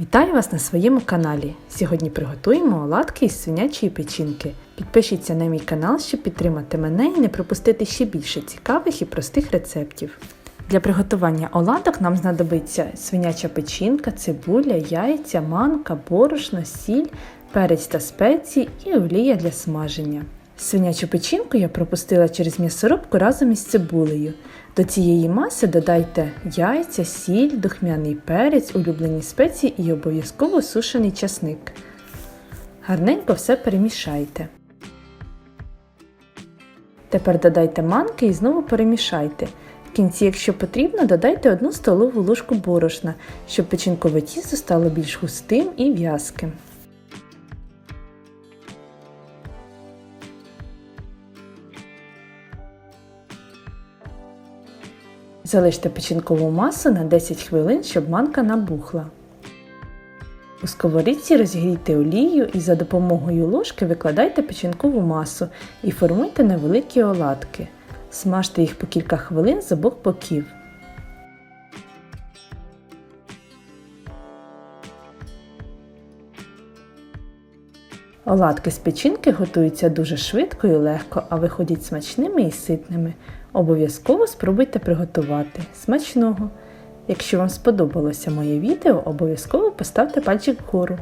Вітаю вас на своєму каналі. Сьогодні приготуємо оладки із свинячої печінки. Підпишіться на мій канал, щоб підтримати мене і не пропустити ще більше цікавих і простих рецептів. Для приготування оладок нам знадобиться свиняча печінка, цибуля, яйця, манка, борошно, сіль, перець та спеції і олія для смаження. Свинячу печінку я пропустила через м'ясорубку разом із цибулею. До цієї маси додайте яйця, сіль, духмяний перець, улюблені спеції і обов'язково сушений часник. Гарненько все перемішайте. Тепер додайте манки і знову перемішайте. В кінці, якщо потрібно, додайте 1 столову ложку борошна, щоб печінкове тісто стало більш густим і в'язким. Залиште печінкову масу на 10 хвилин, щоб манка набухла. У сковорідці розігрійте олію і за допомогою ложки викладайте печінкову масу і формуйте невеликі оладки. Смажте їх по кілька хвилин з обох боків. Оладки з печінки готуються дуже швидко і легко, а виходять смачними і ситними. Обов'язково спробуйте приготувати. Смачного! Якщо вам сподобалося моє відео, обов'язково поставте пальчик вгору.